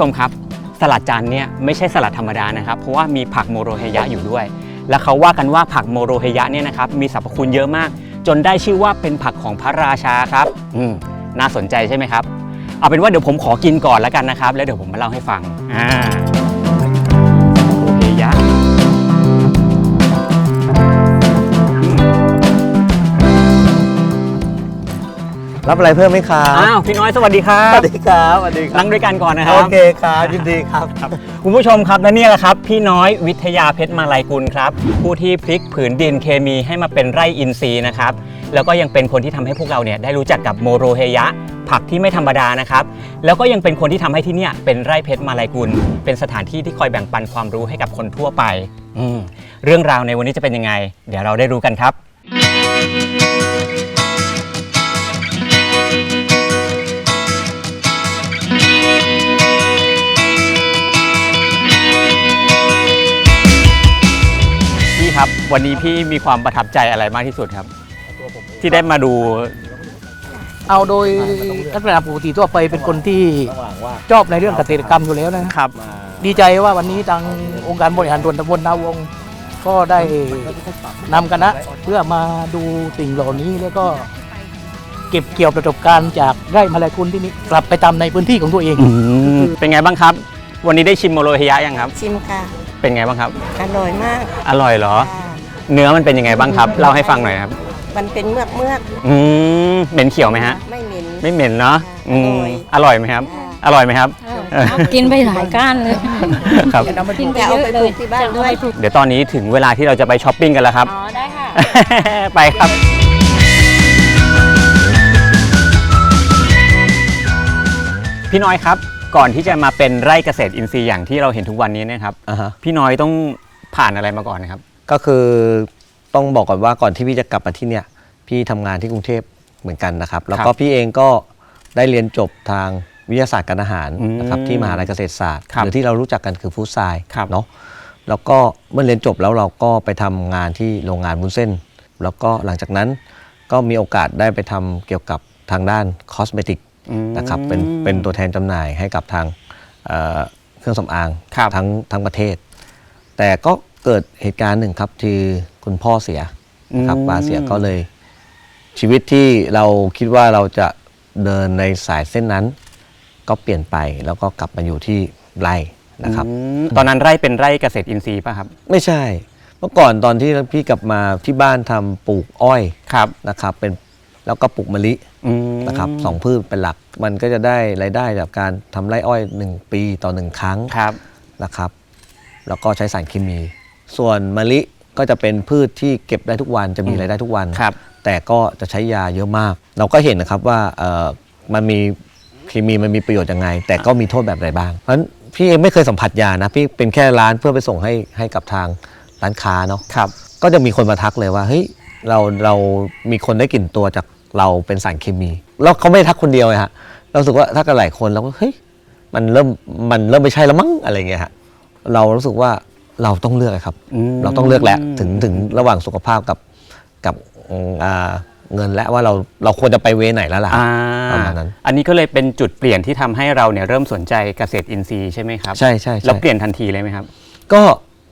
ชมครับสลัดจานเนี่ยไม่ใช่สลัดธรรมดานะครับ เพราะว่ามีผักโมโรเฮยะอยู่ด้วย และเขาว่ากันว่าผักโมโรเฮยะเนี่ยนะครับมีสรรพคุณเยอะมาก จนได้ชื่อว่าเป็นผักของพระราชาครับอืมน่าสนใจใช่ไหมครับ เอาเป็นว่าเดี๋ยวผมขอกินก่อนแล้วกันนะครับ แล้วเดี๋ยวผมมาเล่าให้ฟังอ่า รับอะไรเพิ่มไหมครับอ้าวพี่น้อยสวัสดีครัสบวัสดีครับสวัสดีครันั่บงด้วยกันก่อนนะครัโอบเคครับยินดีครับคุณผู้ชมครับและนี่แหละครับ พี่น้อยวิทยาเพชรมาลัยกุลครับ ผู้ที่พลิกผืนดินเคมีให้มาเป็นไร่อินทรีย์นะครับแล้วก็ยังเป็นคนที่ทำให้พวกเราเนี่ยได้รู้จักกับโมโรเฮยะ ผักที่ไม่ธรรมดานะครับ แล้วก็ยังเป็นคนที่ทำให้ที่เนี่ยเป็นไร่เพชรมาลัยกุล เป็นสถานที่ที่คอยแบ่งปันความรู้ให้กับคนทั่วไปอืมเรื่องราวในวันนี้จะเป็นยังไง เดี๋ยวเราได้รู้กันครับ วันนี้พี่มีความประทับใจอะไรมากที่สุดครับ ที่ได้มาดู เอาโดยลักษณะปกติทั่วไปเป็นคนที่ชอบในเรื่องเกษตรกรรมอยู่แล้วนะครับ ดีใจว่าวันนี้ทางองค์การบริหารส่วนตำบลนาวงศ์ก็ได้นำคณะเพื่อมาดูสิ่งเหล่านี้แล้วก็เก็บเกี่ยวประสบการณ์จากไร่มาลายคุณที่นี่กลับไปทำในพื้นที่ของตัวเองเป็นไงบ้างครับ วันนี้ได้ชิมโมโรเฮยะยังครับ ชิมค่ะ เป็นไงบ้างครับ อร่อยมาก อร่อยเหรอค่ะ เนื้อมันเป็นยังไงบ้างครับเล่าให้ฟังหน่อยครับ มันเป็นเมือกเมือกอืมเหม็นเขียวไหมฮะ ไม่เหม็น ไม่เหม็นเนาะอืมอร่อยอร่อยไหมครับค่ะอร่อยไหมครับเอากินไปหลายก้านเลยครับกินไปจะเยเอาอะไปเลปลูยกที่บ้านด้วย เดี๋ยวตอนนี้ถึงเวลาที่เราจะไปช้อปปิ้งกันแล้วครับ อ๋อ ได้ค่ะ ไปครับพี่น้อยครับก่อนที่จะมาเป็นไร่เกษตรอินทรีย์อย่างที่เราเห็นทุกวันนี้เนะครับอ่าฮะพี่น้อยต้องผ่านอะไรมาก่อนนะครับ ก็คือต้องบอกก่อนว่าก่อนที่พี่จะกลับมาที่เนี่ยพี่ทำงานที่กรุงเทพเหมือนกันนะครับ แล้วก็พี่เองก็ได้เรียนจบทางวิทยาศาสตร์การอาหารอืมนะครับที่มหาลัยเกษตรศาสตร์ครับหรือที่เรารู้จักกันคือฟู้ดไซน์ครับ เนาะแล้วก็เมื่อเรียนจบแล้วเราก็ไปทำงานที่โรงงานวุ้นเส้น แล้วก็หลังจากนั้นก็มีโอกาสได้ไปทำเกี่ยวกับทางด้านคอสเมติก อืม นะครับเป็นเป็นตัวแทนจำหน่ายให้กับทางเอ่อเครื่องสำอางครับทั้งทั้งประเทศ แต่ก็ เกิดเหตุการณ์หนึ่งครับที่คุณพ่อเสียครับอืมป้าเสียก็เลย ชีวิตที่เราคิดว่าเราจะเดินในสายเส้นนั้น ก็เปลี่ยนไปแล้วก็กลับมาอยู่ที่ไร่นะครับอืมตอนนั้นไร่เป็นไร่เกษตรอินทรีย์ป่ะครับ ไม่ใช่ เมื่อก่อนตอนที่พี่กลับมาที่บ้านทำปลูกอ้อยครับนะครับ เป็นแล้วก็ปลูกมะลิอืมนะครับสองพืชเป็นหลัก มันก็จะได้รายได้จากการทำไร่อ้อย 1 ปีต่อ1ครั้งครับนะครับ แล้วก็ใช้สารเคมี ส่วนมะลิก็จะเป็นพืชที่เก็บได้ทุกวันจะมีรายได้ทุกวัน ครับ แต่ก็จะใช้ยาเยอะมาก เราก็เห็นนะครับว่าเอ่อมันมีเคมีมันมีประโยชน์ยังไง แต่ก็มีโทษแบบไรบ้าง เพราะฉะนั้นพี่เองไม่เคยสัมผัสยานะ พี่เป็นแค่ร้านเพื่อไปส่งให้ให้กับทางร้านค้าเนาะ ครับ ก็จะมีคนมาทักเลยว่าเฮ้ยเราเรามีคนได้กลิ่นตัวจากเราเป็นสารเคมี แล้วเขาไม่ได้ทักคนเดียวเลยฮะเรารู้สึกว่าถ้ากันหลายคนเราก็เฮ้ยมันเริ่มมันเริ่มไม่ใช่แล้วมั้งอะไรเงี้ยฮะเรารู้สึกว่า เราต้องเลือกอะครับอืมเราต้องเลือกแล้วถึงถึงระหว่างสุขภาพกับกับอืมอ่าเงินและว่าเราเราควรจะไปเวไหนแล้วล่ะอ่าประมาณนั้น อันนี้ก็เลยเป็นจุดเปลี่ยนที่ทำให้เราเนี่ยเริ่มสนใจเกษตรอินทรีย์ใช่ไหมครับ ใช่ใช่ใช่แล้วเปลี่ยนทันทีเลยไหมครับ ก็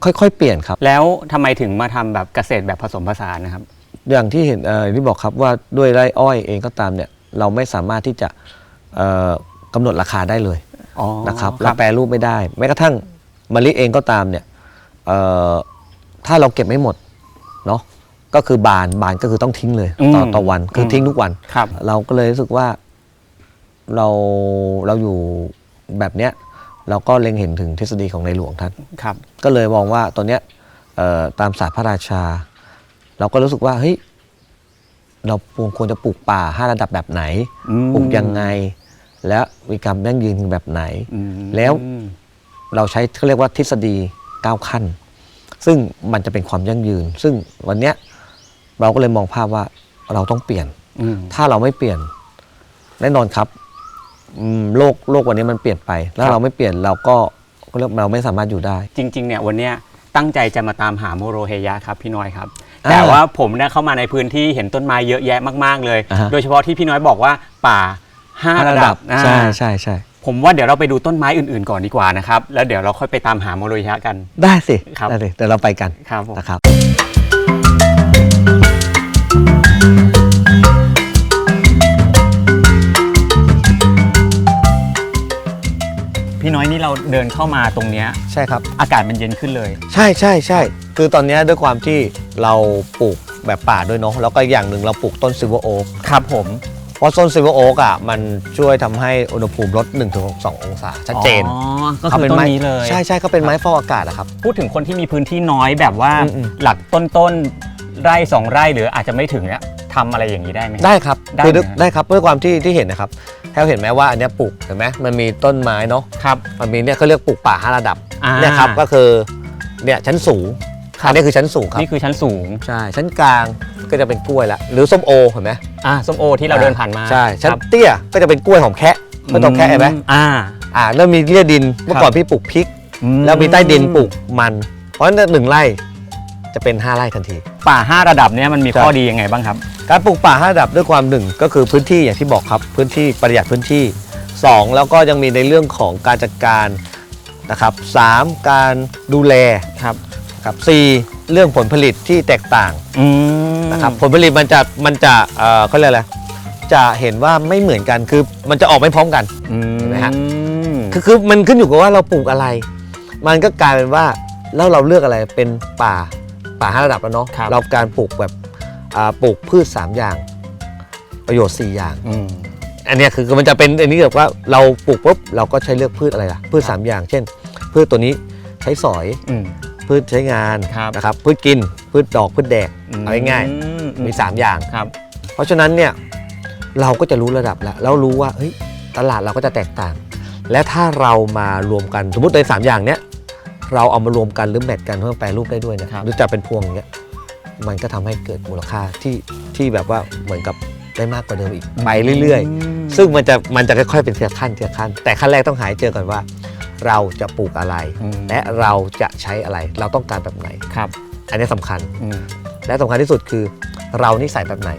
ค่อยๆ เปลี่ยนครับ แล้วทำไมถึงมาทำแบบเกษตรแบบผสมผสานนะครับ อย่างที่เห็นเอ่อที่บอกครับว่าด้วยไร่อ้อยเองก็ตามเนี่ยเราไม่สามารถที่จะเอ่อกำหนดราคาได้เลยอ๋อนะครับเราแปรรูปไม่ได้ แม้กระทั่งมะลิเองก็ตามเนี่ยเอ่อ ถ้าเราเก็บไม่หมดเนาะก็คือบานบานก็คือต้องทิ้งเลยต่อต่อวันคือทิ้งทุกวันครับ เราก็เลยรู้สึกว่าเราเราอยู่แบบเนี้ยเราก็เล็งเห็นถึงทฤษฎีของในหลวงท่านครับ ก็เลยมองว่าตอนเนี้ยเอ่อตามศาสตร์พระราชา เราก็รู้สึกว่าเฮ้ยเราควรจะปลูกป่าห้าระดับแบบไหนอืมปลูกยังไง และมีการยั่งยืนแบบไหนอืมแล้วเราใช้เขาเรียกว่าทฤษฎี 9ขั้น ซึ่งมันจะเป็นความยั่งยืน ซึ่งวันเนี้ยเราก็เลยมองภาพว่าเราต้องเปลี่ยน อืม ถ้าเราไม่เปลี่ยนแน่นอนครับอืมโลกโลกวันนี้มันเปลี่ยนไป แล้ควรับ เราไม่เปลี่ยนเราก็ก็เรียกเราไม่สามารถอยู่ได้ จริงๆ เนี่ยวันเนี้ยตั้งใจจะมาตามหาโมโรเฮยะครับพี่น้อยครับ อ่าแต่ว่าผมเนี่ยเข้ามาในพื้นที่เห็นต้นไม้เยอะแยะมากๆเลย อ่าฮะ โดยเฉพาะที่พี่น้อยบอกว่าป่าห้าระดับอ่า ใช่ใช่ใช่ ผผมว่าเดี๋ยวเราไปดูต้นไม้อื่นๆก่อนดีกว่านะครับ แล้วเดี๋ยวเราค่อยไปตามหาโมโรฮิยะกัน ได้สิครับ ได้สิเดี๋ยวเราไปกันครับผม นะครับ พี่น้อยนี่เราเดินเข้ามาตรงเนี้ยใช่ครับ อากาศมันเย็นขึ้นเลย ใช่ใช่ใช่คือตอนเนี้ยด้วยความที่เราปลูกแบบป่าด้วยเนาะแล้วก็อีกอย่างหนึ่งเราปลูกต้นซิลเวอร์โอ๊กครับผม เพราะต้นซิลเวอร์โอ๊กอะมันช่วยทำให้อุณหภูมิลด1-2องศาชัดเจนอ๋อก็คือต้นไม้นี้เลยใช่ใช่เขาเป็นไม้ฟอกอากาศอะครับ พูดถึงคนที่มีพื้นที่น้อยแบบว่าอืมอืม หลักต้นๆไร่สองไร่หรืออาจจะไม่ถึงเนี้ยทำอะไรอย่างนี้ได้ไหม ได้ครับได้คือด้วยนะได้ครับด้วยความที่ที่เห็นนะครับแท้วเห็นไหมว่าอันเนี้ยปลูกเห็นไหมมันมีต้นไม้เนาะครับมันมีเนี่ยเขาเรียกปลูกป่าห้าระดับอ่าเนี่ยครับก็คือเนี่ยชั้นสูงครับอันนี้คือชั้นสูงครับ นี่คือชั้นสูง ใช่ชั้นกลาง ก็จะเป็นกล้วยละหรือส้มโอเห็นไหมอ่าส้มโอที่เราเดินผ่านมาใช่ชั้นครับเตี้ยก็จะเป็นกล้วยหอมแคะไม่ต้องแคะเห็นไหมอ่าอ่าแล้วมีเลี่ยดินเมื่อก่อนพี่ปลูกพริก แล้วมีใต้ดินปลูกมัน เพราะฉะนั้นหนึ่งไร่จะเป็น 5 ไร่ทันที ป่าห้าระดับเนี้ยมันมีใช่ข้อดียังไงบ้างครับ การปลูกป่าห้าระดับด้วยความหนึ่งก็คือพื้นที่อย่างที่บอกครับ พื้นที่ประหยัดพื้นที่ 2 แล้วก็ยังมีในเรื่องของการจัดการนะครับสามการดูแลครับครับสี่ เรื่องผลผลิตที่แตกต่างอืมนะครับผลผลิตมันจะมันจะเอ่อเขาเรียกอะไรจะเห็นว่าไม่เหมือนกันคือมันจะออกไม่พร้อมกัน อืมเห็นไหมฮะ คือคือมันขึ้นอยู่กับว่าเราปลูกอะไร มันก็กลายเป็นว่าแล้วเราเลือกอะไรเป็นป่าป่าห้าระดับแล้วเนาะครับเราการปลูกแบบอ่าปลูกพืช 3 อย่าง ประโยชน์ 4 อย่าง อืมอันเนี้ยคือมันจะเป็นอันนี้แบบว่าเราปลูกปุ๊บเราก็ใช้เลือกพืชอะไรล่ะพืช 3 อย่าง เช่น พืชตัวนี้ใช้สอย อืม พืชใช้งานครับนะครับพืชกิน พืชดอกพืชแดกเอาง่ายอืๆมี 3 อย่าง ครับ เพราะฉะนั้นเนี่ยเราก็จะรู้ระดับแล้วแล้วรู้ว่าเฮ้ยตลาดเราก็จะแตกต่าง และถ้าเรามารวมกันสมมติในสามอย่างเนี้ยเราเอามารวมกันหรือแมทกันเพื่อแปลรูปได้ด้วยนะครับ หรือจะเป็นพวงอย่างเงี้ยมันก็ทำให้เกิดมูลค่าที่ที่แบบว่าเหมือนกับ ได้มากกว่าเดิมอีกไปเรื่อย ๆ ซึ่งมันจะมันจะค่อยๆเป็นทีละขั้นทีละขั้น แต่ขั้นแรกต้องหายเจอก่อนว่า เราจะปลูกอะไร อืม และเราจะใช้อะไรเราต้องการแบบไหน ครับอันนี้สำคัญ อืมและสำคัญที่สุดคือ เรานิสัยแบบไหน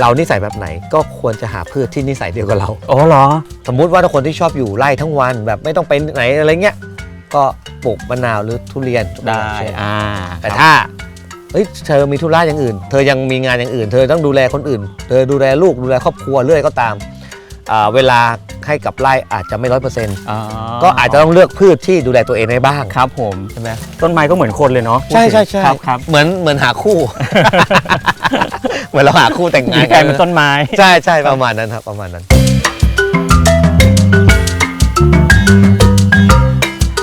เรานิสัยแบบไหนก็ควรจะหาพืชที่นิสัยเดียวกับเรา อ๋อเหรอ สมมุติว่าถ้าคนที่ชอบอยู่ไร่ทั้งวันแบบไม่ต้องไปไหนอะไรเงี้ย ก็ปลูกมะนาวหรือทุเรียนได้เช่นอ่าแต่ถ้า เฮ้ยเธอมีธุระอย่างอื่น เธอยังมีงานอย่างอื่น เธอต้องดูแลคนอื่น เธอดูแลลูกดูแลครอบครัวเรื่อยก็ตามอ่าเวลาให้กับไร่อาจจะไม่ร้อยเปอร์เซ็นต์อ๋อก็อาจจะต้องเลือกพืชที่ดูแลตัวเองได้บ้าง ครับผมใช่ไหมต้นไม้ก็เหมือนคนเลยเนาะใช่ใช่ใช่ครับครับเหมือนเหมือนหาคู่ เหมือนเราหาคู่แต่งงามีนแฟนเป็นต้นไม้ ใช่ใช่ประมาณนั้นครับประมาณนั้น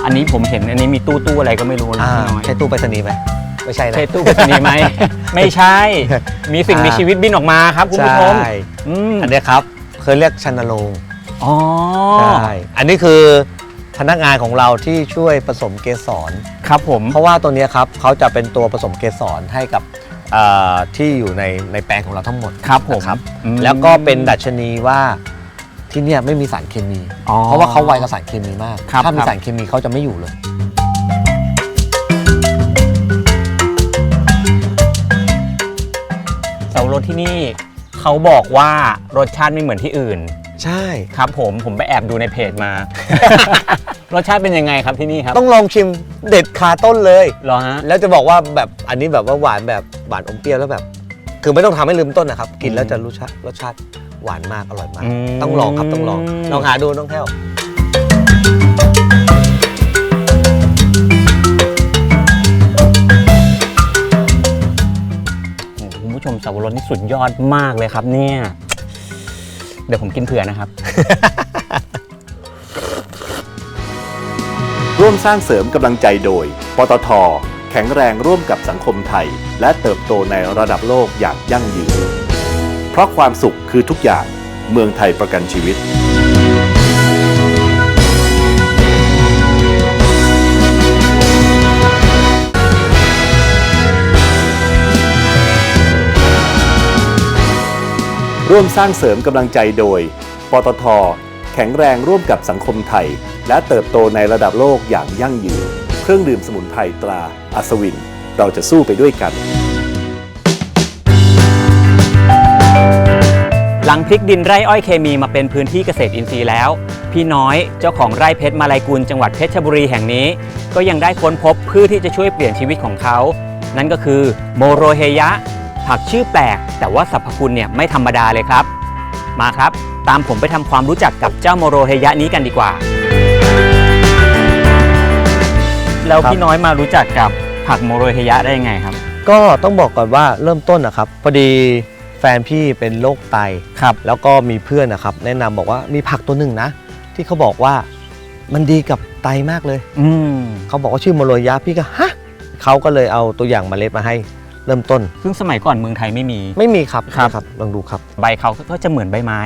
อันนี้ผมเห็นอันนี้มีตู้ตู้อะไรก็ไม่รู้นะอ่าพี่น้อยใช่ตู้ไปรษณีย์ไหม ไม่ใช่นะ ใช่ตู้ไปรษณีย์ไหม ไม่ใช่ มีสิ่งอ่ามีมีชีวิตบินออกมาครับคุณผู้ชมใช่อืมอันเนี้ยครับเคยเรียกชันนโรงค์อ๋อใช่อันนี้คือพนักงานของเราที่ช่วยผสมเกสร ครับผม เพราะว่าตัวเนี้ยครับเขาจะเป็นตัวผสมเกสรให้กับเอ่อที่อยู่ในในแปลงของเราทั้งหมดครับผมนะครับอืม แล้วก็เป็นดัชนีว่าที่เนี่ยไม่มีสารเคมี อ๋อเพราะว่าเขาไวกับสารเคมีมาก ครับถ้ามีครับ สารเคมีเขาจะไม่อยู่เลย เสาวรสที่นี่เขาบอกว่ารสชาติไม่เหมือนที่อื่น ใช่ ครับผมผมไปแอบดูในเพจมา รสชาติเป็นยังไงครับที่นี่ครับต้องลองชิมเด็ดคาต้นเลย เหรอฮะ แล้วจะบอกว่าแบบอันนี้แบบว่าหวานแบบหวานอมเปรี้ยวแล้วแบบ คือไม่ต้องทำให้ลืมต้นนะครับ กินแล้วจะรสชาติรสชาติหวานมากอร่อยมาก อืม ต้องลองครับต้องลองลองหาดูน้องแท้ว่สุดยอดมากเลยครับเนี่ย เดี๋ยวผมกินเผื่อนะครับ ร่วมสร้างเสริมกำลังใจโดย ปตท แข็งแรงร่วมกับสังคมไทย และเติบโตในระดับโลกอย่างยั่งยืน เพราะความสุขคือทุกอย่าง เมืองไทยประกันชีวิต ร่วมสร้างเสริมกำลังใจโดย ปตท แข็งแรงร่วมกับสังคมไทย และเติบโตในระดับโลกอย่างยั่งยืน เครื่องดื่มสมุนไพรตราอัศวิน เราจะสู้ไปด้วยกัน หลังพลิกดินไร่อ้อยเคมีมาเป็นพื้นที่เกษตรอินทรีย์แล้ว พี่น้อยเจ้าของไร่เพชรมาลายกุลจังหวัดเพชรบุรีแห่งนี้ ก็ยังได้ค้นพบพืชที่จะช่วยเปลี่ยนชีวิตของเขา นั่นก็คือโมโรเฮยะ ผักชื่อแปลก แต่ว่าสรรพคุณเนี่ยไม่ธรรมดาเลยครับ มาครับ ตามผมไปทำความรู้จักกับเจ้าโมโรเฮยะนี้กันดีกว่า แล้วพี่น้อยมารู้จักกับผักโมโรเฮยะได้ยังไงครับ ก็ต้องบอกก่อนว่าเริ่มต้นนะครับ พอดีแฟนพี่เป็นโรคไตครับแล้วก็มีเพื่อนนะครับ แนะนำบอกว่ามีผักตัวหนึ่งนะ ที่เขาบอกว่ามันดีกับไตมากเลย อืมเขาบอกว่าชื่อโมโรยะพี่ก็ฮะเขาก็เลยเอาตัวอย่างเมล็ดมาให้ เริ่มต้น ซึ่งสมัยก่อนเมืองไทยไม่มี ไม่มีครับครับครับลองดูครับ ใบเขาก็จะเหมือนใบไม้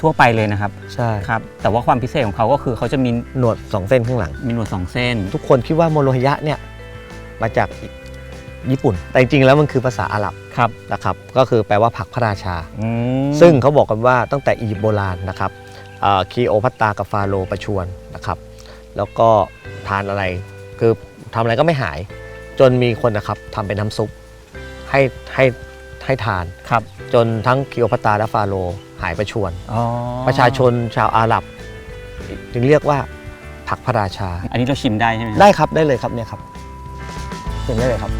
ทั่วไปเลยนะครับใช่ครับแต่ว่าความพิเศษของเขาก็คือเขาจะมีหนวดสองเส้นข้างหลัง มีหนวดสองเส้น ทุกคนคิดว่าโมโรฮยะเนี่ยมาจากญี่ปุ่น แต่จริงๆแล้วมันคือภาษาอาหรับครับนะครับก็คือแปลว่าผักพระราชา อืมซึ่งเขาบอกกันว่าตั้งแต่อียิปต์โบราณนะครับคีโอพัตตากับฟาโรห์ประชวรนะครับ แล้วก็ทานอะไรคือทำอะไรก็ไม่หาย จนมีคนนะครับทำเป็นน้ำซุป ให้ให้ให้ทาน ครับจนทั้งคีโอพัตตาและฟาโรห์หายประชวรอ๋อประชาชนชาวอาหรับจึงเรียกว่าผักพระราชา อันนี้เราชิมได้ใช่ไหมครับได้ครับได้เลยครับเนี่ยครับเห็นได้เลยครับ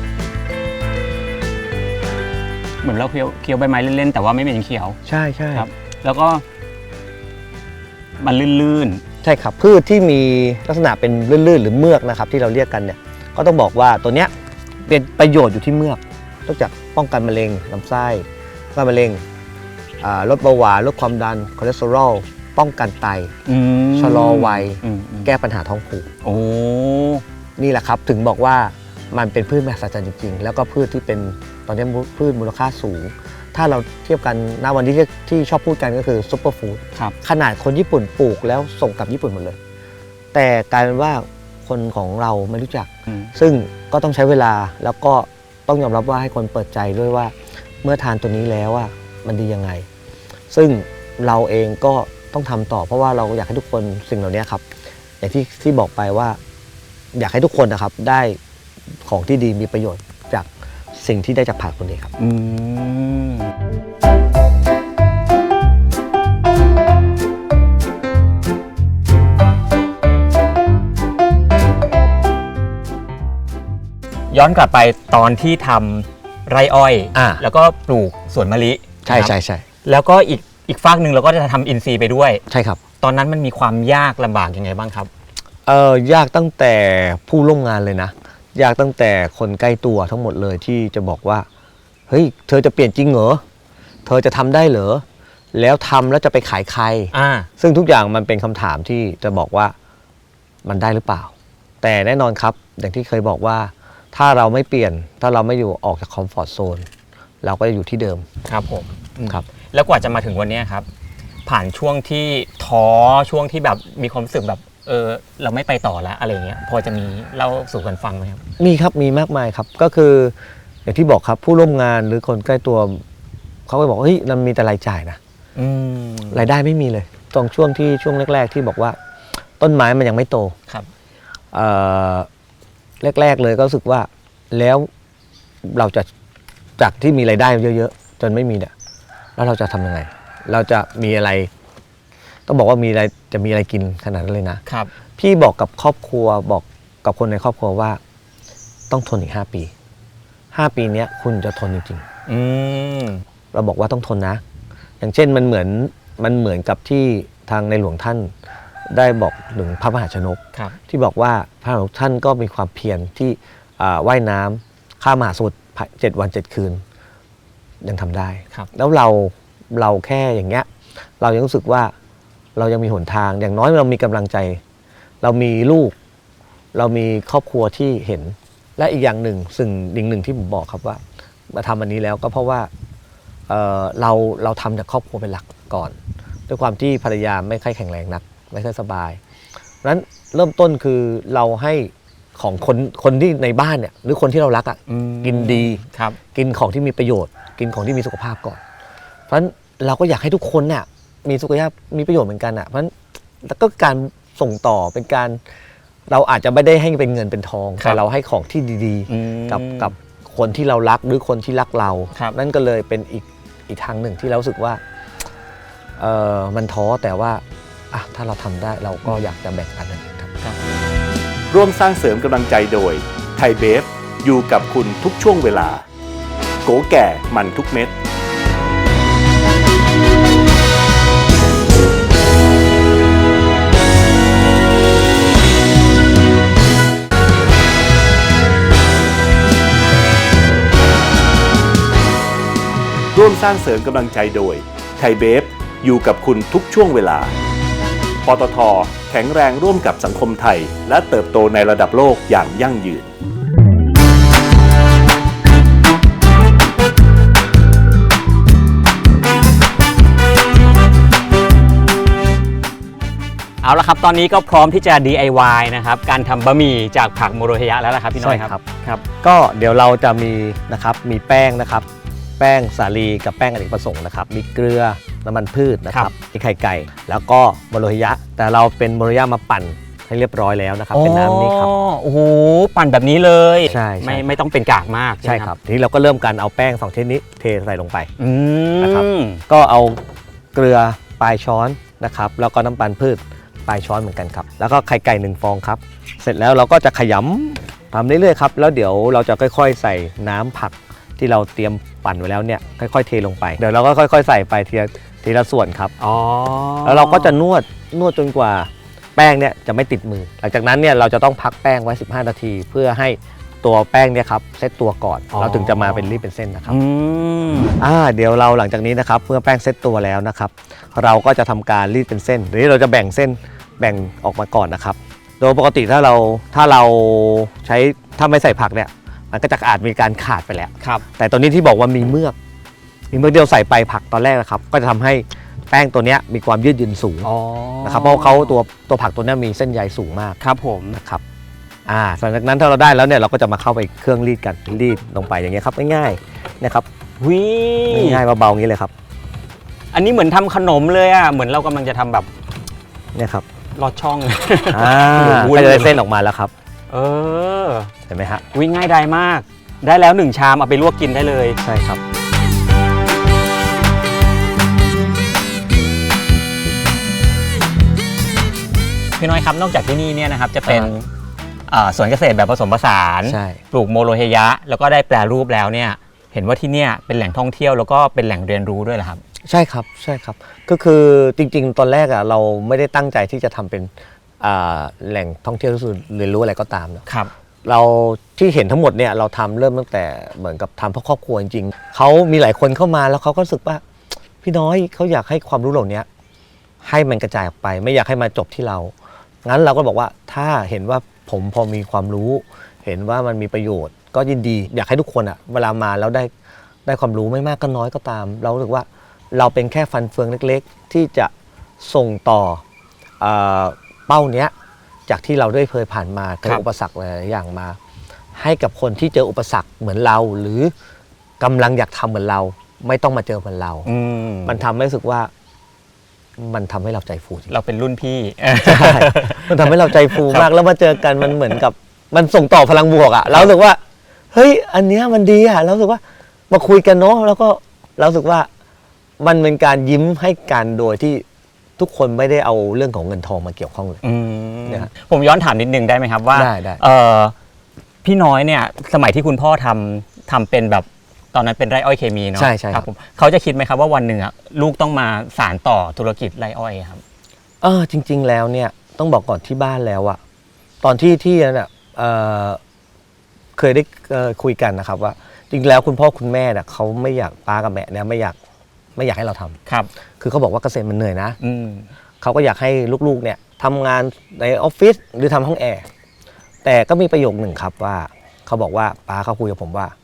เหมือนเราเคี้ยวเคี้ยวใบไม้เล่นๆแต่ว่าไม่เป็นเขียว ใช่ใช่ครับ แล้วก็ มันลื่นใช่ครับพืชที่มีลักษณะเป็นลื่นๆหรือเมือกนะครับ ที่เราเรียกกันเนี่ยก็ต้องบอกว่าตัวเนี้ยเป็นประโยชน์อยู่ที่เมือก นอกจากป้องกันมะเร็งลำไส้ป้องกันมะเร็งอ่าลดเบาหวานลดความดันคอเลสเตอรอลป้องกันไตๆอืมชะลอวัยอืมอืมแก้ปัญหาท้องผูกโอ้นี่แหละครับถึงบอกว่ามันเป็นพืชมหัศจรรย์จริงๆ แล้วก็พืชที่เป็นตอนนี้พืชมูลค่าสูง ถ้าเราเทียบกันณวันนี้ที่ที่ชอบพูดกันก็คือซุปเปอร์ฟู้ดครับขนาดคนญี่ปุ่นปลูกแล้วส่งกลับญี่ปุ่นหมดเลย แต่กลายเป็นว่าคนของเราไม่รู้จักอืมซึ่งก็ต้องใช้เวลาแล้วก็ ต้องยอมรับว่าให้คนเปิดใจด้วยว่าเมื่อทานตัวนี้แล้วอะมันดียังไง ซึ่งเราเองก็ต้องทำต่อ เพราะว่าเราอยากให้ทุกคนสิ่งเหล่านี้ครับอย่างที่ที่บอกไปว่า อยากให้ทุกคนนะครับได้ของที่ดีมีประโยชน์จากสิ่งที่ได้จากผักตัวนี้ครับอืม ย้อนกลับไปตอนที่ทำไรอ้อย อ่า แล้วก็ปลูกสวนมะลิใช่นะครับใช่ใช่แล้วก็อีกอีกฝากหนึ่งเราก็จะทำอินทรีย์ไปด้วย ใช่ครับตอนนั้นมันมีความยากลำบากยังไงบ้างครับ เออยากตั้งแต่ผู้ร่วมงานเลยนะ ยากตั้งแต่คนใกล้ตัวทั้งหมดเลยที่จะบอกว่า เฮ้ย เธอจะเปลี่ยนจริงเหรอ เธอจะทำได้เหรอ แล้วทำแล้วจะไปขายใคร อ่า ซึ่งทุกอย่างมันเป็นคำถามที่จะบอกว่ามันได้หรือเปล่า แต่แน่นอนครับ อย่างที่เคยบอกว่า ถ้าเราไม่เปลี่ยน ถ้าเราไม่อยู่ออกจากคอมฟอร์ทโซนเราก็จะอยู่ที่เดิม ครับผมครับ แล้วกว่าจะมาถึงวันเนี้ยครับ ผ่านช่วงที่ท้อช่วงที่แบบมีความรู้สึกแบบเออเราไม่ไปต่อแล้วอะไรเงี้ยพอจะมีเล่าสู่กันฟังไหมครับ มีครับมีมากมายครับก็คืออย่างที่บอกครับผู้ร่วมงานหรือคนใกล้ตัวเขาก็บอกเฮ้ยมันมีแต่รายจ่ายนะอืมรายได้ไม่มีเลยตรงช่วงที่ช่วงแรก ๆ ที่บอกว่า ต้นไม้มันยังไม่โตครับ เอ่อ แรก ๆ เลยก็รู้สึกว่าแล้วเราจะจากที่มีรายได้เยอะ ๆ จนไม่มีเนี่ยแล้วเราจะทำยังไง เราจะมีอะไร ต้องบอกว่ามีอะไรจะมีอะไรกินขนาดนั้นเลยนะ ครับ พี่บอกกับครอบครัวบอกกับคนในครอบครัวว่า ต้องทนอีก5ปี5ปีเนี้ยคุณจะทนจริงอืม ๆ เราบอกว่าต้องทนนะ อย่างเช่นมันเหมือนมันเหมือนกับที่ทางในหลวงท่าน ได้บอกถึงพระมหาชนก ครับ ที่บอกว่าพระหลวงท่านก็มีความเพียรที่อ่าว่ายน้ำข้ามมหาสมุทรเจ็ดวันเจ็ดคืน ยังทำได้ ครับ แล้วเราเราแค่อย่างเงี้ย เรายังรู้สึกว่าเรายังมีหนทางอย่างน้อยเรามีกำลังใจ เรามีลูก เรามีครอบครัวที่เห็น และอีกอย่างหนึ่งสิ่งสิ่งหนึ่งที่ผมบอกครับว่า มาทำอันนี้แล้วก็เพราะว่าเอ่อเราเราทำจากครอบครัวเป็นหลักก่อน ด้วยความที่ภรรยาไม่ค่อยแข็งแรงนัก ไม่ค่อยสบายเพราะฉะนั้นเริ่มต้นคือเราให้ของคนคนที่ในบ้านเนี่ยหรือคนที่เรารักอะ่ะอืมกินดีครับ กินของที่มีประโยชน์ กินของที่มีสุขภาพก่อน เพราะฉะนั้นเราก็อยากให้ทุกคนเนี่ยมีสุขภาพมีประโยชน์เหมือนกันอะเพราะฉะนั้นแล้วก็การส่งต่อเป็นการ เราอาจจะไม่ได้ให้เป็นเงินเป็นทองครับแต่เราให้ของที่ดีอืมๆกับกับคนที่เรารักหรือคนที่รักเราครับนั่นก็เลยเป็นอีกอีกทางหนึ่งที่เรารู้สึกว่าเออมันท้อแต่ว่า อะถ้าเราทำได้เราก็อยากจะแบ่งปันกันครับ ร่วมสร้างเสริมกำลังใจโดยไทยเบฟอยู่กับคุณทุกช่วงเวลา โกแก่มันทุกเม็ดร่วมสร้างเสริมกำลังใจโดย ไทยเบฟอยู่กับคุณทุกช่วงเวลา ปตท แข็งแรงร่วมกับสังคมไทย และเติบโตในระดับโลกอย่างยั่งยืนเอาละครับ ตอนนี้ก็พร้อมที่จะ DIY นะครับ การทำบะหมี่จากผักโมโรเฮยะแล้วล่ะครับพี่น้อยครับ ครับ ก็เดี๋ยวเราจะมีนะครับ มีแป้งนะครับ แป้งสาลีกับแป้งอเนกประสงค์นะครับ มีเกลือ น้ำมันพืชนะคครัรับบมีไข่ไก่ แล้วก็โมโรฮิยะ แต่เราเป็นโมโรฮิยะมาปั่นให้เรียบร้อยแล้วนะครับ เป็นน้ำนี้ครับอ๋อโอ้โหปั่นแบบนี้เลยใช่ใช่ไม่ไม่ต้องเป็นกากมากใช่ไหมครับทีนี้เราก็เริ่มการเอาแป้งสองชนิดนี้เทใส่ลงไปอืมนะครับก็เอาเกลือปลายช้อนนะครับ แล้วก็น้ำตาลพืชปลายช้อนเหมือนกันครับ แล้วก็ไข่ไก่หนึ่งฟองครับ เสร็จแล้วเราก็จะขยำทำเรื่อยๆครับ แล้วเดี๋ยวเราจะค่อยๆ ใส่น้ำผักที่เราเตรียมปั่นไว้แล้วเนี่ยค่อยๆ เทลงไป เดี๋ยวเราก็ค่อย ๆ ใส่ไปทีละ ทีละส่วนครับ อ๋อแล้วเราก็จะนวดนวดจนกว่าแป้งเนี่ยจะไม่ติดมือ หลังจากนั้นเนี่ยเราจะต้องพักแป้งไว้ 15 นาที เพื่อให้ตัวแป้งเนี่ยครับเซตตัวก่อน เราถึงจะมาเป็นรีบเป็นเส้นนะครับอืมอ่าเดี๋ยวเราหลังจากนี้นะครับเมื่อแป้งเซตตัวแล้วนะครับ เราก็จะทำการรีดเป็นเส้นหรือเราจะแบ่งเส้นแบ่งออกมาก่อนนะครับ โดยปกติถ้าเราถ้าเราใช้ถ้าไม่ใส่ผักเนี่ยมันก็จะอาจมีการขาดไปแล้วครับแต่ตัวนี้ที่บอกว่ามีเมือก มีเมือกเดียวใส่ไปผักตอนแรกนะครับ ก็จะทำให้แป้งตัวเนี้ยมีความยืดหยุ่นสูงอ๋อนะครับเพราะเขาตัวตัวผักตัวเนี้ยมีเส้นใยสูงมากครับผม นะครับอ่าหลังจากนั้นถ้าเราได้แล้วเนี่ยเราก็จะมาเข้าไปเครื่องรีดกันรีดลงไปอย่างเงี้ยครับง่ายๆนะครับวิง่ายๆเบาๆอย่างนี้เลยครับอันนี้เหมือนทำขนมเลยอะ เหมือนเรากำลังจะทำแบบเนี่ยครับลอดช่อง อ่าวุ้นก็จะได้เส้นออกมาแล้วครับเออเห็นไหมฮะวิ่งง่ายดายมาก ได้แล้วหนึ่งชามเอาไปลวกกินได้เลย ใช่ครับ พี่น้อยครับนอกจากที่นี่เนี่ยนะครับจะเป็นอ่าอ่าสวนเกษตรแบบผสมผสานใช่ปลูกโมโลเฮยะ แล้วก็ได้แปลรูปแล้วเนี่ยเห็นว่าที่เนี่ยเป็นแหล่งท่องเที่ยวแล้วก็เป็นแหล่งเรียนรู้ด้วยเหรอครับ ใช่ครับใช่ครับก็คือจริง ๆ ตอนแรกอะเราไม่ได้ตั้งใจที่จะทำเป็นอ่าแหล่งท่องเที่ยวหรือเรียนรู้อะไรก็ตามเนอะครับเราที่เห็นทั้งหมดเนี่ยเราทำเริ่มตั้งแต่เหมือนกับทำเพื่อครอบครัวจริงๆเขามีหลายคนเข้ามาแล้วเขาก็รู้สึกว่า พี่น้อยเขาอยากให้ความรู้เหล่านี้ให้มันกระจายออกไป ไม่อยากให้มาจบที่เรา งั้นเราก็บอกว่าถ้าเห็นว่าผมพอมีความรู้ เห็นว่ามันมีประโยชน์ ก็ยินดีอยากให้ทุกคนอะเวลามาแล้วได้ได้ความรู้ไม่มากก็น้อยก็ตาม เรารู้สึกว่าเราเป็นแค่ฟันเฟืองเล็กๆ ที่จะส่งต่อเออเป้าเนี้ยจากที่เราได้เคยผ่านมาเจครัอบอุปสรรคหลายๆอย่างมา ให้กับคนที่เจออุปสรรคเหมือนเราหรือกำลังอยากทำเหมือนเรา ไม่ต้องมาเจอเหมือนเราอืมมันทำให้รู้สึกว่า มันทำให้เราใจฟูจริงเราเป็นรุ่นพี่ใช่มันทำให้เราใจฟูมากแล้วมาเจอกันมันเหมือนกับ มันส่งต่อพลังบวกอะเรารู้สึกว่า เฮ้ย อันเนี้ยมันดีอะเรารู้สึกว่ามาคุยกันเนาะแล้วก็เรารู้สึกว่ามันเป็นการยิ้มให้กันโดยที่ทุกคนไม่ได้เอาเรื่องของเงินทองมาเกี่ยวข้องเลย อืมเนี่ยฮะผมย้อนถามนิดนึงได้ไหมครับว่าได้ได้ เออพี่น้อยเนี่ยสมัยที่คุณพ่อทำทำเป็นแบบ ตอนนั้นเป็นไร่อ้อยเคมีเนาะใช่ใช่ครับผมเขาจะคิดไหมครับว่าวันหนึ่งอะลูกต้องมาสารต่อธุรกิจไร่อ้อยครับ เออจริง ๆ แล้วเนี่ยต้องบอกก่อนที่บ้านแล้วอะตอนที่ที่นั่นอะเอ่อเคยได้เอ่อคุยกันนะครับว่า จริงๆแล้วคุณพ่อคุณแม่เนี่ยเขาไม่อยากป้ากับแม่เนี่ยไม่อยากไม่อยากให้เราทำครับคือเขาบอกว่าเกษตรมันเหนื่อยนะอืมเขาก็อยากให้ลูกๆเนี่ยทำงานในออฟฟิศหรือทำห้องแอร์แต่ก็มีประโยคหนึ่งครับว่าเขาบอกว่าป้าเขาคุยกับผมว่าเ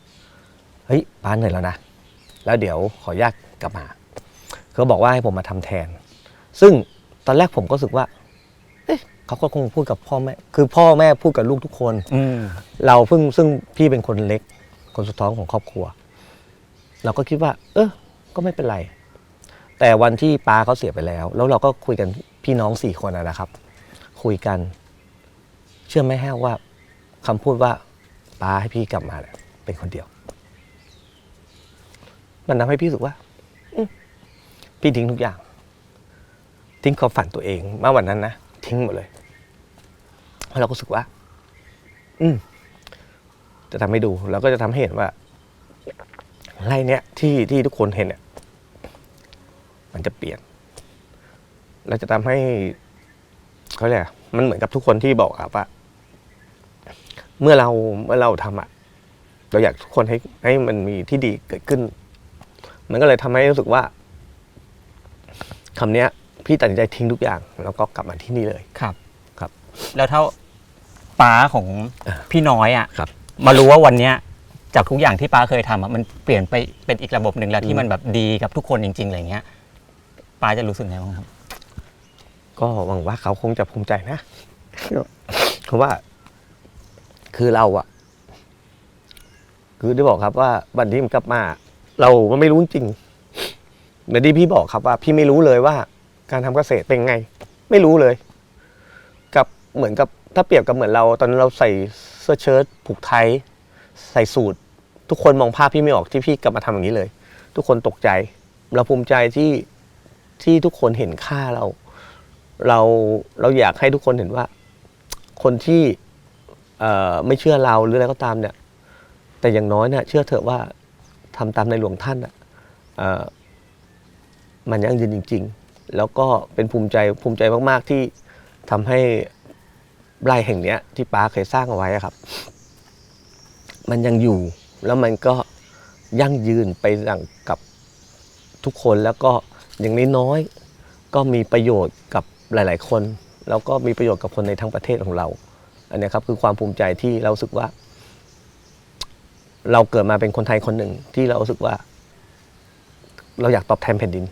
ฮ้ยป้าเหนื่อยแล้วนะ แล้วเดี๋ยวขออนุญาตกลับมาเขาบอกว่าให้ผมมาทำแทน ซึ่งตอนแรกผมก็รู้สึกว่าเอ๊ะเขาก็คงพูดกับพ่อแม่ คือพ่อแม่พูดกับลูกทุกคนอืมเราเพิ่งซึ่งพี่เป็นคนเล็ก คนสุดท้องของครอบครัว เราก็คิดว่า เออก็ไม่เป็นไร แต่วันที่ป้าเขาเสียไปแล้ว แล้วเราก็คุยกันพี่น้องสี่คนอะนะครับ คุยกัน เชื่อไหมแห้วว่าคำพูดว่าป้าให้พี่กลับมาเนี่ยเป็นคนเดียว มันทำให้พี่รู้สึกว่าพี่ทิ้งทุกอย่าง ทิ้งความฝันตัวเองเมื่อวันนั้นนะทิ้งหมดเลยแล้วเราก็รู้สึกว่า อืมจะทำให้ดูแล้วก็จะทำให้เห็นว่าไรเนี้ยที่ที่ทุกคนเห็นเนี่ยมันจะเปลี่ยนเราจะทำให้เขาเรียกอะมันเหมือนกับทุกคนที่บอกครับว่าเมื่อเราเมื่อเราทำอะเราอยากทุกคนให้ให้มันมีที่ดีเกิดขึ้น มันก็เลยทำให้รู้สึกว่าคำเนี้ย พี่ตัดสินใจทิ้งทุกอย่าง แล้วก็กลับมาที่นี่เลยครับครับ แล้วถ้าป้าของอ่าพี่น้อยอะครับ มารู้ว่าวันเนี้ยจากทุกอย่างที่ป้าเคยทำอะมันเปลี่ยนไปเป็นอีกระบบหนึ่งแล้วที่มันแบบดีกับทุกคนจริงๆอะไรเงี้ยป้าจะรู้สึกไงบ้างครับ ก็หวังว่าเขาคงจะภูมิใจนะเพราะว่า คือเราอะคือได้บอกครับว่าวันที่มันกลับมา เราไม่รู้จริงเหมือนที่พี่บอกครับว่า พี่ไม่รู้เลยว่า การทำเกษตรเป็นไง ไม่รู้เลย กับเหมือนกับถ้าเปรียบกับเหมือนเรา ตอนนั้นเราใส่เสื้อเชิ้ตผูกไทยใส่สูททุกคนมองภาพพี่ไม่ออกที่พี่กลับมาทำอย่างนี้เลย ทุกคนตกใจ เราภูมิใจที่ที่ทุกคนเห็นค่าเรา เราเราอยากให้ทุกคนเห็นว่า คนที่ไม่เชื่อเราหรืออะไรก็ตามเนี่ย แต่อย่างน้อยเนี่ยเชื่อเถอะว่า ทำตามในหลวงท่านอะมันยั่งยืนจริง ๆ แล้วก็เป็นภูมิใจภูมิใจมาก ๆ ที่ทำให้ไร่แห่งเนี้ย ที่ป้าเคยสร้างเอาไว้ครับ มันยังอยู่แล้วมันก็ยั่งยืนไปดังกับทุกคนแล้วก็อย่างน้อยๆก็มีประโยชน์กับหลาย ๆ คน แล้วก็มีประโยชน์กับคนในทั้งประเทศของเรา อันนี้ครับคือความภูมิใจที่เราสึกว่า เราเกิดมาเป็นคนไทยคนหนึ่งที่เรารู้สึกว่า เราอยากตอบแทนแผ่นดิน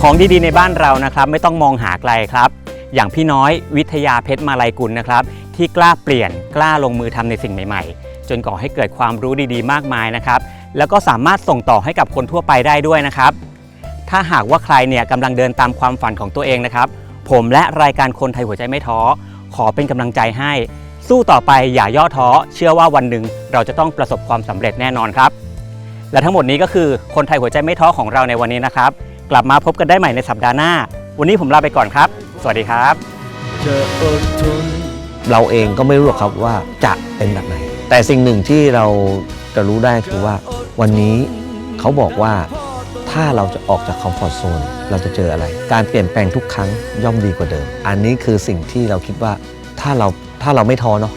ของดีๆในบ้านเรานะครับ ไม่ต้องมองหาไกลครับ อย่างพี่น้อยวิทยาเพชรมาลัยกุลนะครับ ที่กล้าเปลี่ยนกล้าลงมือทำในสิ่งใหม่ๆ จนก่อให้เกิดความรู้ดีๆ มากมายนะครับ แล้วก็สามารถส่งต่อให้กับคนทั่วไปได้ด้วยนะครับ ถ้าหากว่าใครเนี่ยกำลังเดินตามความฝันของตัวเองนะครับ ผมและรายการคนไทยหัวใจไม่ท้อ ขอเป็นกำลังใจให้ สู้ต่อไปอย่าย่อท้อ เชื่อว่าวันหนึ่งเราจะต้องประสบความสำเร็จแน่นอนครับ และทั้งหมดนี้ก็คือคนไทยหัวใจไม่ท้อของเราในวันนี้นะครับ กลับมาพบกันได้ใหม่ในสัปดาห์หน้า วันนี้ผมลาไปก่อนครับ สวัสดีครับเราเองก็ไม่รู้หรอกครับว่าจะเป็นแบบไหน แต่สิ่งหนึ่งที่เราจะรู้ได้คือว่า วันนี้เขาบอกว่าถ้าเราจะออกจากคอมฟอร์ทโซนเราจะเจออะไร การเปลี่ยนแปลงทุกครั้งย่อมดีกว่าเดิม อันนี้คือสิ่งที่เราคิดว่าถ้าเราถ้าเราไม่ท้อเนาะ